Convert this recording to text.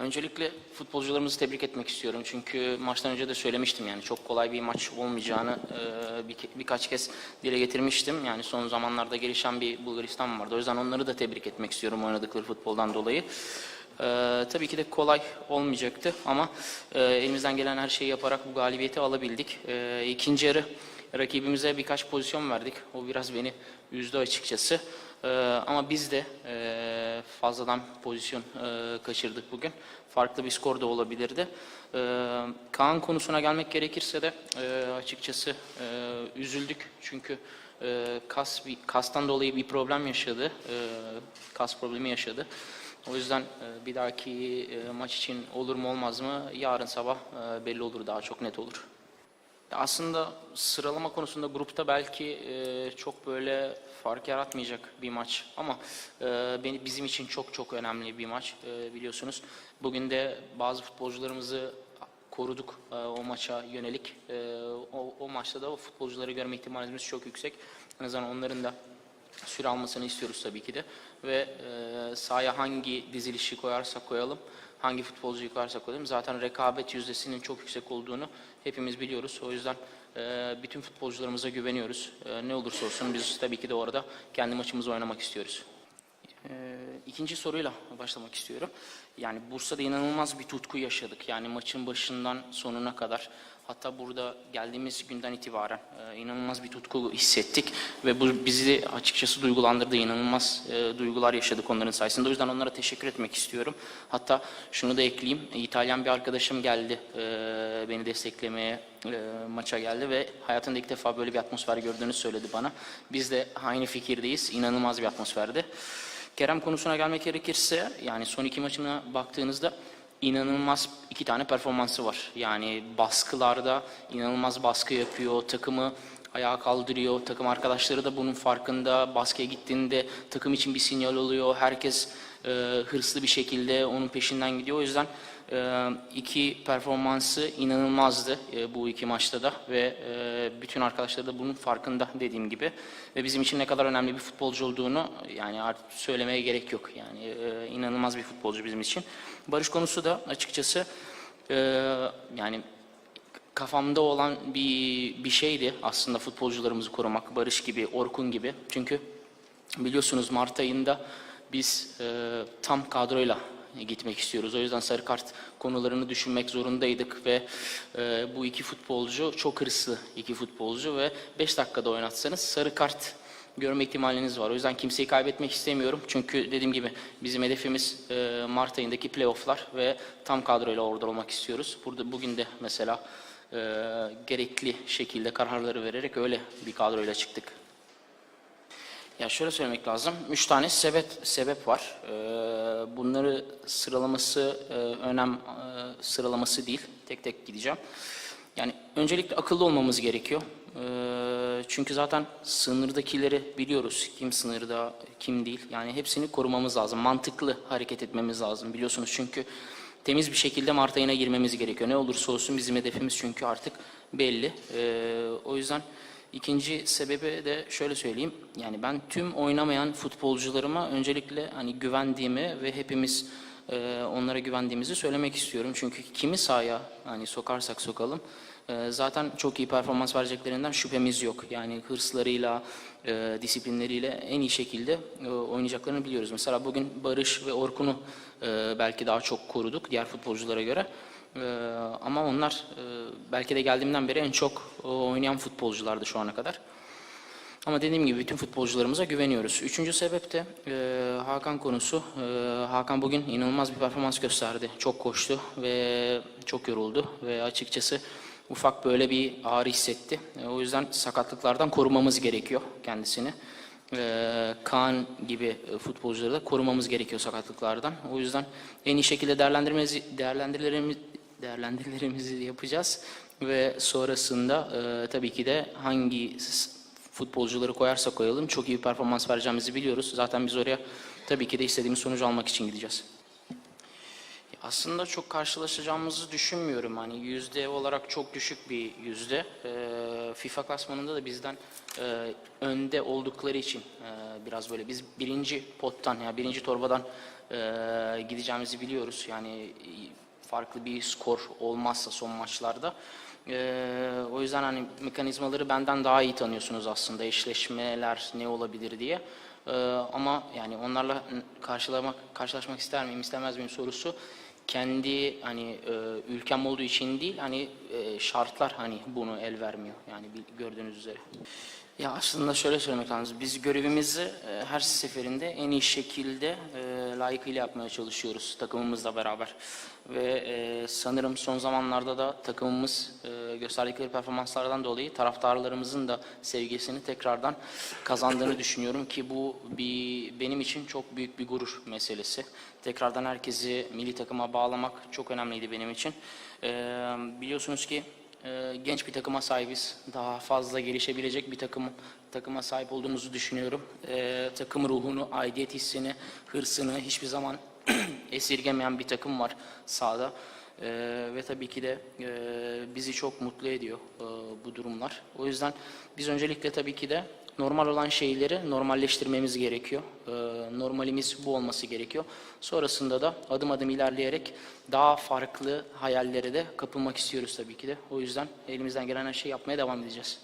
Öncelikle futbolcularımızı tebrik etmek istiyorum. Çünkü maçtan önce de söylemiştim yani çok kolay bir maç olmayacağını e, bir, birkaç kez dile getirmiştim. Yani son zamanlarda gelişen bir Bulgaristan vardı. O yüzden onları da tebrik etmek istiyorum oynadıkları futboldan dolayı. E, tabii ki de kolay olmayacaktı ama e, elimizden gelen her şeyi yaparak bu galibiyeti alabildik. E, ikinci yarı rakibimize birkaç pozisyon verdik. O biraz beni üzdü açıkçası. Ee, ama biz de e, fazladan pozisyon e, kaçırdık bugün. Farklı bir skor da olabilirdi. Ee, Kaan konusuna gelmek gerekirse de e, açıkçası e, üzüldük. Çünkü e, kas bir, kastan dolayı bir problem yaşadı. E, kas problemi yaşadı. O yüzden e, bir dahaki e, maç için olur mu olmaz mı yarın sabah e, belli olur daha çok net olur. Aslında sıralama konusunda grupta belki e, çok böyle fark yaratmayacak bir maç ama e, beni bizim için çok çok önemli bir maç e, biliyorsunuz. Bugün de bazı futbolcularımızı koruduk e, o maça yönelik. E, o, o maçta da o futbolcuları görme ihtimalimiz çok yüksek. En azından onların da süre almasını istiyoruz tabii ki de. Ve e, sahaya hangi dizilişi koyarsak koyalım, hangi futbolcuyu koyarsak koyalım zaten rekabet yüzdesinin çok yüksek olduğunu hepimiz biliyoruz. O yüzden e, bütün futbolcularımıza güveniyoruz. E, ne olursa olsun biz tabii ki de orada kendi maçımızı oynamak istiyoruz. Ee, ikinci soruyla başlamak istiyorum. Yani Bursa'da inanılmaz bir tutku yaşadık. Yani maçın başından sonuna kadar hatta burada geldiğimiz günden itibaren e, inanılmaz bir tutku hissettik ve bu bizi açıkçası duygulandırdı. İnanılmaz e, duygular yaşadık onların sayesinde. O yüzden onlara teşekkür etmek istiyorum. Hatta şunu da ekleyeyim. İtalyan bir arkadaşım geldi e, beni desteklemeye e, maça geldi ve hayatında ilk defa böyle bir atmosfer gördüğünü söyledi bana. Biz de aynı fikirdeyiz. İnanılmaz bir atmosferdi. Kerem konusuna gelmek gerekirse yani son iki maçına baktığınızda inanılmaz iki tane performansı var. Yani baskılarda inanılmaz baskı yapıyor, takımı ayağa kaldırıyor. Takım arkadaşları da bunun farkında. Baskıya gittiğinde takım için bir sinyal oluyor. Herkes e, hırslı bir şekilde onun peşinden gidiyor. O yüzden e, iki performansı inanılmazdı e, bu iki maçta da ve e, bütün arkadaşlar da bunun farkında dediğim gibi ve bizim için ne kadar önemli bir futbolcu olduğunu yani artık söylemeye gerek yok yani e, inanılmaz bir futbolcu bizim için. Barış konusu da açıkçası e, yani kafamda olan bir bir şeydi aslında futbolcularımızı korumak Barış gibi Orkun gibi çünkü biliyorsunuz Mart ayında biz e, tam kadroyla gitmek istiyoruz. O yüzden sarı kart konularını düşünmek zorundaydık ve e, bu iki futbolcu çok hırslı iki futbolcu ve 5 dakikada oynatsanız sarı kart görme ihtimaliniz var. O yüzden kimseyi kaybetmek istemiyorum. Çünkü dediğim gibi bizim hedefimiz e, Mart ayındaki playofflar ve tam kadroyla orada olmak istiyoruz. Burada bugün de mesela e, gerekli şekilde kararları vererek öyle bir kadroyla çıktık. Ya şöyle söylemek lazım. Üç tane sebep sebep var. Ee, bunları sıralaması e, önem e, sıralaması değil. Tek tek gideceğim. Yani öncelikle akıllı olmamız gerekiyor. Ee, çünkü zaten sınırdakileri biliyoruz. Kim sınırda, kim değil. Yani hepsini korumamız lazım. Mantıklı hareket etmemiz lazım. Biliyorsunuz çünkü temiz bir şekilde Mart ayına girmemiz gerekiyor. Ne olursa olsun bizim hedefimiz çünkü artık belli. Ee, o yüzden İkinci sebebi de şöyle söyleyeyim. Yani ben tüm oynamayan futbolcularıma öncelikle hani güvendiğimi ve hepimiz e, onlara güvendiğimizi söylemek istiyorum. Çünkü kimi sahaya hani sokarsak sokalım e, zaten çok iyi performans vereceklerinden şüphemiz yok. Yani hırslarıyla, e, disiplinleriyle en iyi şekilde e, oynayacaklarını biliyoruz. Mesela bugün Barış ve Orkun'u e, belki daha çok koruduk diğer futbolculara göre. Ee, ama onlar e, belki de geldiğimden beri en çok e, oynayan futbolculardı şu ana kadar. Ama dediğim gibi bütün futbolcularımıza güveniyoruz. Üçüncü sebep de e, Hakan konusu. E, Hakan bugün inanılmaz bir performans gösterdi. Çok koştu ve çok yoruldu ve açıkçası ufak böyle bir ağrı hissetti. E, o yüzden sakatlıklardan korumamız gerekiyor kendisini. E, Kaan gibi e, futbolcuları da korumamız gerekiyor sakatlıklardan. O yüzden en iyi şekilde değerlendirmemizi, değerlendirmelerimiz, değerlendirmelerimizi yapacağız ve sonrasında e, tabii ki de hangi futbolcuları koyarsa koyalım çok iyi bir performans vereceğimizi biliyoruz. Zaten biz oraya tabii ki de istediğimiz sonucu almak için gideceğiz. Aslında çok karşılaşacağımızı düşünmüyorum. Hani yüzde olarak çok düşük bir yüzde. Ee, FIFA klasmanında da bizden e, önde oldukları için e, biraz böyle biz birinci pottan yani birinci torbadan e, gideceğimizi biliyoruz. Yani e, farklı bir skor olmazsa son maçlarda. E, o yüzden hani mekanizmaları benden daha iyi tanıyorsunuz aslında. Eşleşmeler ne olabilir diye. E, ama yani onlarla karşılamak, karşılaşmak ister miyim, istemez miyim sorusu kendi hani e, ülkem olduğu için değil hani e, şartlar hani bunu el vermiyor yani gördüğünüz üzere. Ya aslında şöyle söylemek lazım. Biz görevimizi e, her seferinde en iyi şekilde e, layıkıyla yapmaya çalışıyoruz takımımızla beraber. Ve e, sanırım son zamanlarda da takımımız e, gösterdikleri performanslardan dolayı taraftarlarımızın da sevgisini tekrardan kazandığını düşünüyorum ki bu bir benim için çok büyük bir gurur meselesi. Tekrardan herkesi milli takıma bağlamak çok önemliydi benim için. E, biliyorsunuz ki genç bir takıma sahibiz. Daha fazla gelişebilecek bir takım takıma sahip olduğumuzu düşünüyorum. Takım ruhunu, aidiyet hissini, hırsını hiçbir zaman esirgemeyen bir takım var sahada. Ee, ve tabii ki de e, bizi çok mutlu ediyor e, bu durumlar. O yüzden biz öncelikle tabii ki de normal olan şeyleri normalleştirmemiz gerekiyor. Ee, normalimiz bu olması gerekiyor. Sonrasında da adım adım ilerleyerek daha farklı hayallere de kapılmak istiyoruz tabii ki de. O yüzden elimizden gelen her şeyi yapmaya devam edeceğiz.